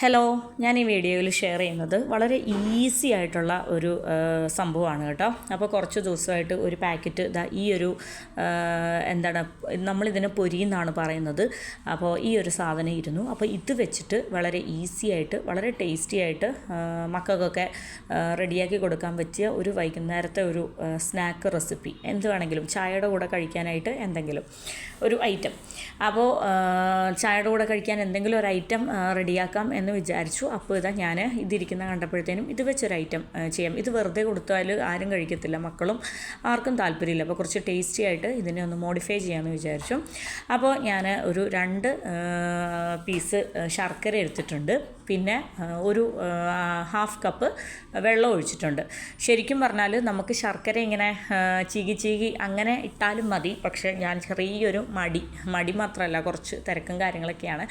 Hello ഞാൻ ഈ വീഡിയോയിൽ ഷെയർ ചെയ്യുന്നത് വളരെ ഈസി ആയിട്ടുള്ള ഒരു സംഭവമാണ് കേട്ടോ. അപ്പോൾ കുറച്ച് ദിവസമായിട്ട് ഒരു പാക്കറ്റ് ഇതാ ഈ ഒരു എന്താണ് നമ്മളിതിനെ പൊരി എന്നാണ് പറയുന്നത്. അപ്പോൾ ഈ ഒരു സാധനം ഇരുന്നു. അപ്പോൾ ഇത് വെച്ചിട്ട് വളരെ ഈസി ആയിട്ട് വളരെ ടേസ്റ്റി ആയിട്ട് മക്കൾക്കൊക്കെ റെഡിയാക്കി കൊടുക്കാൻ പറ്റിയ ഒരു വൈകുന്നേരത്തെ ഒരു സ്നാക്ക് റെസിപ്പി എന്ത് വേണമെങ്കിലും ചായയുടെ കൂടെ കഴിക്കാനായിട്ട് എന്തെങ്കിലും ഒരു ഐറ്റം അപ്പോൾ ചായയുടെ കൂടെ കഴിക്കാൻ എന്തെങ്കിലും ഒരു ഐറ്റം റെഡിയാക്കാം എന്ന് വിചാരിച്ചു. അപ്പോൾ ഇതാ ഞാൻ ഇതിരിക്കുന്ന കണ്ടപ്പോഴത്തേനും ഇത് വെച്ചൊരു ഐറ്റം ചെയ്യാം. ഇത് വെറുതെ കൊടുത്താൽ ആരും കഴിക്കത്തില്ല മക്കളും. ആർക്കും താല്പര്യമില്ല. അപ്പോൾ കുറച്ച് ടേസ്റ്റി ആയിട്ട് ഇതിനെ ഒന്ന് മോഡിഫൈ ചെയ്യാമെന്ന് വിചാരിച്ചു. അപ്പോൾ ഞാൻ ഒരു രണ്ട് പീസ് ശർക്കര എടുത്തിട്ടുണ്ട്. പിന്നെ ഒരു ഹാഫ് കപ്പ് വെള്ളം ഒഴിച്ചിട്ടുണ്ട്. ശരിക്കും പറഞ്ഞാൽ നമുക്ക് ശർക്കര ഇങ്ങനെ ചീകി ചീകി അങ്ങനെ ഇട്ടാലും മതി. പക്ഷേ ഞാൻ ചെറിയൊരു മടി മടി മാത്രമല്ല കുറച്ച് തിരക്കും കാര്യങ്ങളൊക്കെയാണ്.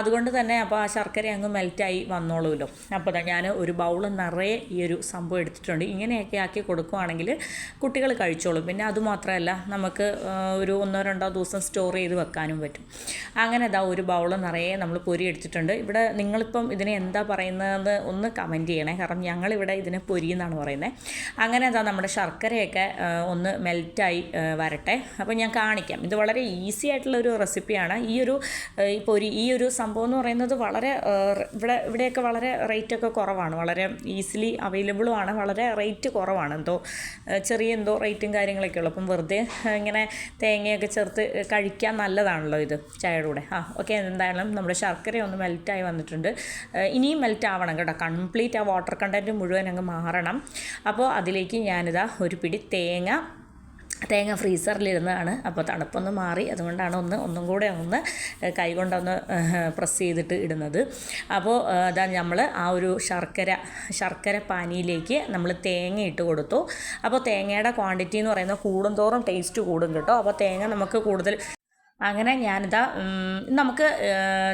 അതുകൊണ്ട് തന്നെ അപ്പോൾ ആ ശർക്കര അങ്ങ് മെൽറ്റായി വന്നോളൂല്ലോ അപ്പോൾ ഞാൻ ഒരു ബൗൾ നിറയെ ഈ ഒരു സംഭവം എടുത്തിട്ടുണ്ട്. ഇങ്ങനെയൊക്കെ ആക്കി കൊടുക്കുവാണെങ്കിൽ കുട്ടികൾ കഴിച്ചോളും. പിന്നെ അതുമാത്രമല്ല നമുക്ക് ഒരു ഒന്നോ രണ്ടോ ദിവസം സ്റ്റോർ ചെയ്ത് വെക്കാനും പറ്റും. അങ്ങനെ ഇതാ ഒരു ബൗൾ നിറയെ നമ്മൾ പൊരി എടുത്തിട്ടുണ്ട്. ഇവിടെ നിങ്ങളിപ്പം ഇതിനെ എന്താ പറയുന്നതെന്ന് ഒന്ന് കമന്റ് ചെയ്യണേ. കാരണം ഞങ്ങളിവിടെ ഇതിനെ പൊരി എന്നാണ് പറയുന്നത് അങ്ങനെ അതാ നമ്മുടെ ശർക്കരയൊക്കെ ഒന്ന് മെൽറ്റായി വരട്ടെ. അപ്പോൾ ഞാൻ കാണിക്കാം. ഇത് വളരെ ഈസി ആയിട്ടുള്ള ഒരു റെസിപ്പിയാണ് ഈ ഒരു ഈ പൊരി ഈ ഒരു സംഭവം എന്ന് പറയുന്നത് വളരെ ഇവിടെ ഇവിടെയൊക്കെ വളരെ റേറ്റൊക്കെ കുറവാണ്. വളരെ ഈസിലി അവൈലബിളുമാണ് വളരെ റേറ്റ് കുറവാണ്. എന്തോ ചെറിയ എന്തോ റേറ്റും കാര്യങ്ങളൊക്കെ ഉള്ളൂ. അപ്പം വെറുതെ ഇങ്ങനെ തേങ്ങയൊക്കെ ചേർത്ത് കഴിക്കാൻ നല്ലതാണല്ലോ ഇത് ചായയുടെ കൂടെ. ആ ഓക്കെ. എന്തായാലും നമ്മുടെ ശർക്കര ഒന്ന് മെൽറ്റായി വന്നിട്ടുണ്ട്. ഇനിയും മെൽറ്റ് ആവണം കേട്ടോ. കംപ്ലീറ്റ് ആ വാട്ടർ കണ്ടന്റ് മുഴുവൻ അങ്ങ് മാറണം. അപ്പോൾ അതിലേക്ക് ഞാനിതാ ഒരു പിടി തേങ്ങ തേങ്ങ ഫ്രീസറിലിരുന്നതാണ് അപ്പോൾ തണുപ്പൊന്ന് മാറി അതുകൊണ്ടാണ് ഒന്ന് ഒന്നും കൂടെ ഒന്ന് കൈകൊണ്ടൊന്ന് പ്രസ് ചെയ്തിട്ട് ഇടുന്നത്. അപ്പോൾ അതാ നമ്മൾ ആ ഒരു ശർക്കര ശർക്കര പാനിയിലേക്ക് നമ്മൾ തേങ്ങ ഇട്ട് കൊടുത്തു. അപ്പോൾ തേങ്ങയുടെ ക്വാണ്ടിറ്റി എന്ന് പറയുന്നത് കൂടുന്തോറും ടേസ്റ്റ് കൂടും കേട്ടോ. അപ്പോൾ തേങ്ങ നമുക്ക് കൂടുതൽ അങ്ങനെ ഞാനിതാ നമുക്ക്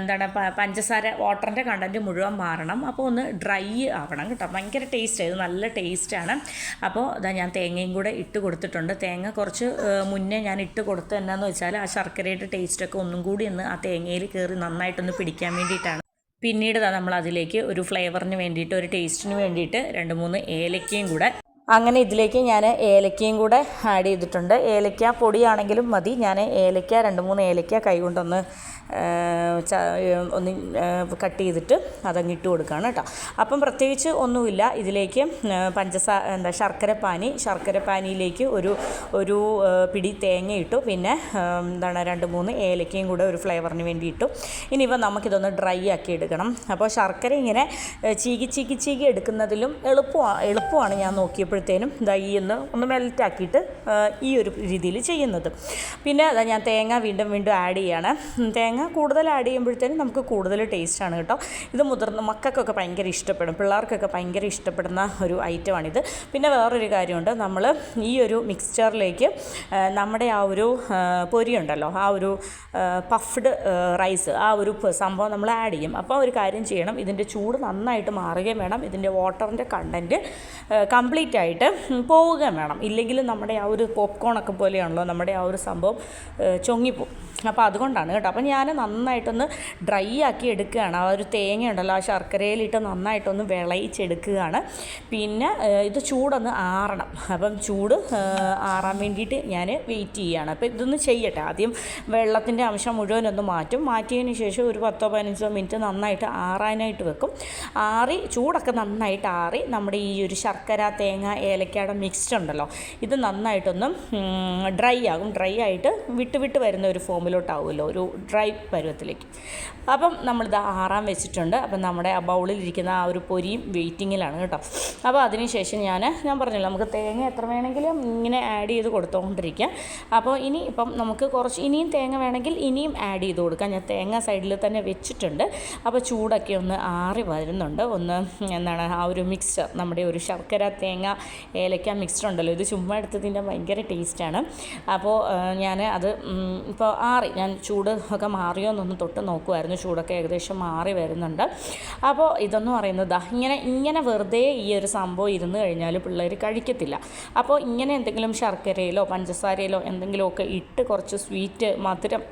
എന്താണ് പഞ്ചസാര വാട്ടറിന്റെ കണ്ടന്റ് മുഴുവൻ മാറണം. അപ്പോൾ ഒന്ന് ഡ്രൈ ആവണം കേട്ടോ. ഭയങ്കര ടേസ്റ്റ്. ഇത് നല്ല ടേസ്റ്റാണ്. അപ്പോൾ ഇതാ ഞാൻ തേങ്ങയും കൂടെ ഇട്ട് കൊടുത്തിട്ടുണ്ട്. തേങ്ങ കുറച്ച് മുന്നേ ഞാൻ ഇട്ട് കൊടുത്തത് എന്നാന്ന് വെച്ചാൽ ആ ശർക്കരയുടെ ടേസ്റ്റൊക്കെ ഒന്നും കൂടി ഒന്ന് ആ തേങ്ങയിൽ കയറി നന്നായിട്ടൊന്ന് പിടിക്കാൻ വേണ്ടിയിട്ടാണ്. പിന്നീട് നമ്മൾ അതിലേക്ക് ഒരു ഫ്ലേവറിന് വേണ്ടിയിട്ട് ഒരു ടേസ്റ്റിന് വേണ്ടിയിട്ട് രണ്ട് മൂന്ന് ഏലക്കയും കൂടെ അങ്ങനെ ഇതിലേക്ക് ഞാൻ ഏലക്കയും കൂടെ ആഡ് ചെയ്തിട്ടുണ്ട്. ഏലക്ക പൊടിയാണെങ്കിലും മതി. ഞാൻ ഏലക്ക രണ്ട് മൂന്ന് ഏലക്ക കൈകൊണ്ടൊന്ന് ഒന്ന് കട്ട് ചെയ്തിട്ട് അതങ്ങ് ഇട്ട് കൊടുക്കുകയാണ് കേട്ടോ. അപ്പം പ്രത്യേകിച്ച് ഒന്നുമില്ല. ഇതിലേക്ക് പഞ്ചസാര എന്താ ശർക്കര പാനി ശർക്കര പാനിയിലേക്ക് ഒരു ഒരു പിടി തേങ്ങ ഇട്ടു. പിന്നെ എന്താണ് രണ്ട് മൂന്ന് ഏലക്കയും കൂടെ ഒരു ഫ്ലേവറിന് വേണ്ടി ഇട്ടു. ഇനിയിപ്പോൾ നമുക്കിതൊന്ന് ഡ്രൈ ആക്കി എടുക്കണം. അപ്പോൾ ശർക്കര ഇങ്ങനെ ചീകി ചീകി ചീകി എടുക്കുന്നതിലും എളുപ്പമാണ് എളുപ്പമാണ് ഞാൻ നോക്കിയപ്പോഴത്തേനും ഇതാ ഈ ഒന്ന് ഒന്ന് മെൽറ്റാക്കിയിട്ട് ഈ ഒരു രീതിയിൽ ചെയ്യുന്നത്. പിന്നെ അതാ ഞാൻ തേങ്ങ വീണ്ടും വീണ്ടും ആഡ് ചെയ്യാണ്. തേങ്ങ കൂടുതൽ ആഡ് ചെയ്യുമ്പോഴത്തേനും നമുക്ക് കൂടുതൽ ടേസ്റ്റാണ് കേട്ടോ. ഇത് മുതിർന്ന മക്കൾക്കൊക്കെ ഭയങ്കര ഇഷ്ടപ്പെടും. പിള്ളേർക്കൊക്കെ ഭയങ്കര ഇഷ്ടപ്പെടുന്ന ഒരു ഐറ്റമാണിത് പിന്നെ വേറൊരു കാര്യമുണ്ട്. നമ്മൾ ഈ ഒരു മിക്സ്ചറിലേക്ക് നമ്മുടെ ആ ഒരു പൊരിയുണ്ടല്ലോ ആ ഒരു പഫ്ഡ് റൈസ് ആ ഒരു സംഭവം നമ്മൾ ആഡ് ചെയ്യും. അപ്പോൾ ഒരു കാര്യം ചെയ്യണം. ഇതിന്റെ ചൂട് നന്നായിട്ട് മാറുകയും വേണം. ഇതിന്റെ വാട്ടറിന്റെ കണ്ടന്റ് കംപ്ലീറ്റ് ആയിട്ട് പോവുക വേണം. ഇല്ലെങ്കിൽ നമ്മുടെ ആ ഒരു പോപ്കോണൊക്കെ പോലെയാണല്ലോ നമ്മുടെ ആ ഒരു സംഭവം ചൊങ്ങിപ്പോവും. അപ്പോൾ അതുകൊണ്ടാണ് കേട്ടോ. അപ്പോൾ ഞാൻ നന്നായിട്ടൊന്ന് ഡ്രൈ ആക്കി എടുക്കുകയാണ്. ആ ഒരു തേങ്ങ ഉണ്ടല്ലോ ആ ശർക്കരയിലിട്ട് നന്നായിട്ടൊന്ന് വിളയിച്ചെടുക്കുകയാണ്. പിന്നെ ഇത് ചൂടൊന്ന് ആറണം. അപ്പം ചൂട് ആറാൻ വേണ്ടിയിട്ട് ഞാൻ വെയിറ്റ് ചെയ്യുകയാണ്. അപ്പോൾ ഇതൊന്ന് ചെയ്യട്ടെ. ആദ്യം വെള്ളത്തിന്റെ അംശം മുഴുവനൊന്ന് മാറ്റും. മാറ്റിയതിന് ശേഷം ഒരു പത്തോ പതിനഞ്ചോ മിനിറ്റ് നന്നായിട്ട് ആറാനായിട്ട് വെക്കും. ആറി ചൂടൊക്കെ നന്നായിട്ട് ആറി നമ്മുടെ ഈ ഒരു ശർക്കര തേങ്ങ ഏലക്കയുടെ മിക്സ്ഡ് ഉണ്ടല്ലോ. ഇത് നന്നായിട്ടൊന്ന് ഡ്രൈ ആകും. ഡ്രൈ ആയിട്ട് വിട്ട് വിട്ട് വരുന്ന ഒരു ഫോമിലോട്ടാവുമല്ലോ ഒരു ഡ്രൈ പരുവത്തിലേക്ക്. അപ്പം നമ്മളിത് ആറാൻ വെച്ചിട്ടുണ്ട്. അപ്പം നമ്മുടെ ആ ബൗളിൽ ഇരിക്കുന്ന ആ ഒരു പൊരിയും വെയിറ്റിങ്ങിലാണ് കേട്ടോ. അപ്പോൾ അതിനുശേഷം ഞാൻ ഞാൻ പറഞ്ഞില്ല നമുക്ക് തേങ്ങ എത്ര വേണമെങ്കിലും ഇങ്ങനെ ആഡ് ചെയ്ത് കൊടുത്തുകൊണ്ടിരിക്കാം അപ്പോൾ ഇനി ഇപ്പം നമുക്ക് കുറച്ച് ഇനിയും തേങ്ങ വേണമെങ്കിൽ ഇനിയും ആഡ് ചെയ്ത് കൊടുക്കാം. ഞാൻ തേങ്ങ സൈഡിൽ തന്നെ വെച്ചിട്ടുണ്ട്. അപ്പോൾ ചൂടൊക്കെ ഒന്ന് ആറി വരുന്നുണ്ട്. ഒന്ന് എന്താണ് ആ ഒരു മിക്സ്ചർ നമ്മുടെ ഒരു ശർക്കര തേങ്ങ ഏലക്ക മിക്സ്ഡ് ഉണ്ടല്ലോ. ഇത് ചുമ്മാ എടുത്തതിന്റെ ഭയങ്കര ടേസ്റ്റാണ് അപ്പോൾ ഞാൻ അത് ഇപ്പോൾ ആറി. ഞാൻ ചൂട് ഒക്കെ മാറിയോ എന്നൊന്ന് തൊട്ട് നോക്കുമായിരുന്നു ചൂടൊക്കെ ഏകദേശം മാറി വരുന്നുണ്ട്. അപ്പോൾ ഇതെന്ന് പറയുന്നത് ഇങ്ങനെ ഇങ്ങനെ വെറുതെ ഈ ഒരു സംഭവം ഇരുന്ന് കഴിഞ്ഞാൽ പിള്ളേർ കഴിക്കത്തില്ല. അപ്പോൾ ഇങ്ങനെ എന്തെങ്കിലും ശർക്കരയിലോ പഞ്ചസാരയിലോ എന്തെങ്കിലുമൊക്കെ ഇട്ട് കുറച്ച് സ്വീറ്റ് മധുരം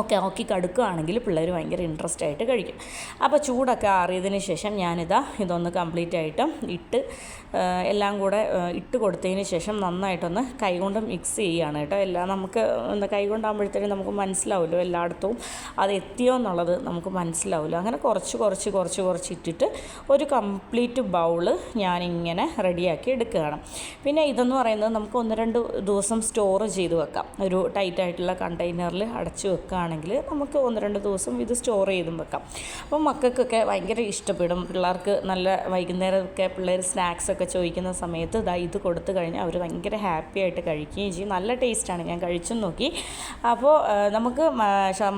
ഒക്കെ ആക്കി കടുക്കുകയാണെങ്കിൽ പിള്ളേർ ഭയങ്കര ഇൻട്രസ്റ്റ് ആയിട്ട് കഴിക്കും. അപ്പോൾ ചൂടൊക്കെ ആറിയതിന് ശേഷം ഞാനിതാ ഇതൊന്ന് കംപ്ലീറ്റ് ആയിട്ട് ഇട്ട് എല്ലാം കൂടെ ഇട്ട് കൊടുത്തതിന് ശേഷം നന്നായിട്ടൊന്ന് കൈകൊണ്ട് മിക്സ് ചെയ്യുകയാണ് കേട്ടോ. എല്ലാം നമുക്ക് എന്താ കൈകൊണ്ടാകുമ്പോഴത്തേനും നമുക്ക് മനസ്സിലാവുമല്ലോ എല്ലായിടത്തും അത് എത്തിയോ എന്നുള്ളത് നമുക്ക് മനസ്സിലാവില്ല അങ്ങനെ കുറച്ച് കുറച്ച് കുറച്ച് കുറച്ച് ഇട്ടിട്ട് ഒരു കംപ്ലീറ്റ് ബൗൾ ഞാനിങ്ങനെ റെഡിയാക്കി എടുക്കുകയാണ്. പിന്നെ ഇതെന്ന് പറയുന്നത് നമുക്ക് ഒന്ന് രണ്ട് ദിവസം സ്റ്റോർ ചെയ്ത് വെക്കാം. ഒരു ടൈറ്റായിട്ടുള്ള കണ്ടെയ്നറിൽ അടച്ച് വെക്കുകയാണെങ്കിൽ നമുക്ക് ഒന്ന് രണ്ട് ദിവസം ഇത് സ്റ്റോർ ചെയ്തും വെക്കാം. അപ്പം മക്കൾക്കൊക്കെ ഭയങ്കര ഇഷ്ടപ്പെടും. പിള്ളേർക്ക് നല്ല വൈകുന്നേരമൊക്കെ പിള്ളേർ സ്നാക്സ് ഒക്കെ ചോദിക്കുന്ന സമയത്ത് ഇതാ ഇത് കൊടുത്തു കഴിഞ്ഞാൽ അവർ ഭയങ്കര ഹാപ്പി ആയിട്ട് കഴിക്കുകയും ചെയ്യും. നല്ല ടേസ്റ്റാണ് ഞാൻ കഴിച്ചും നോക്കി. അപ്പോൾ നമുക്ക്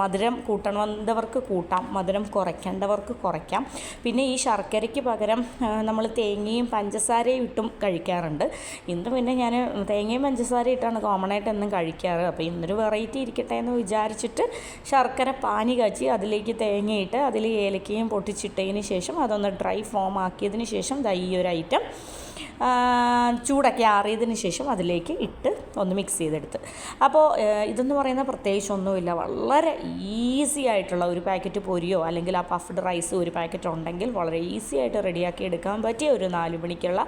മധുരം കൂട്ടണമെന്നവർക്ക് കൂട്ടാം. മധുരം കുറയ്ക്കേണ്ടവർക്ക് കുറയ്ക്കാം. പിന്നെ ഈ ശർക്കരയ്ക്ക് പകരം നമ്മൾ തേങ്ങയും പഞ്ചസാരയും ഇട്ടും കഴിക്കാറുണ്ട്. ഇന്ന് പിന്നെ ഞാൻ തേങ്ങയും പഞ്ചസാരയും ഇട്ടാണ് കോമൺ ആയിട്ട് എന്നും കഴിക്കാറ്. അപ്പോൾ ഇന്നൊരു വെറൈറ്റി ഇരിക്കട്ടെ എന്ന് വിചാരിച്ചിട്ട് ശർക്കര പാനി കാച്ചി അതിലേക്ക് തേങ്ങയിട്ട് അതിൽ ഏലക്കയും പൊട്ടിച്ചിട്ടതിന് ശേഷം അതൊന്ന് ഡ്രൈ ഫോം ആക്കിയതിന് ശേഷം ദാ ഒരു ഐറ്റം ചൂടൊക്കെ ആറിയതിന് ശേഷം അതിലേക്ക് ഇട്ട് ഒന്ന് മിക്സ് ചെയ്തെടുത്ത്. അപ്പോൾ ഇതെന്ന് പറയുന്ന പ്രത്യേകിച്ച് ഒന്നുമില്ല വളരെ ഈസി ആയിട്ടുള്ള ഒരു പാക്കറ്റ് പൊരിയോ അല്ലെങ്കിൽ ആ പഫ്ഡ് റൈസ് ഒരു പാക്കറ്റ് ഉണ്ടെങ്കിൽ വളരെ ഈസി ആയിട്ട് റെഡിയാക്കി എടുക്കാൻ പറ്റിയ ഒരു നാല് മണിക്കുള്ള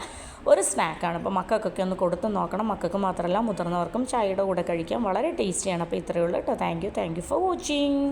ഒരു സ്നാക്കാണ് അപ്പോൾ മക്കൾക്കൊക്കെ ഒന്ന് കൊടുത്ത് നോക്കണം. മക്കൾക്ക് മാത്രമല്ല മുതിർന്നവർക്കും ചായയുടെ കൂടെ കഴിക്കാം വളരെ ടേസ്റ്റിയാണ് അപ്പോൾ ഇത്രയേ ഉള്ളൂ കേട്ടോ. Thank you thank you for watching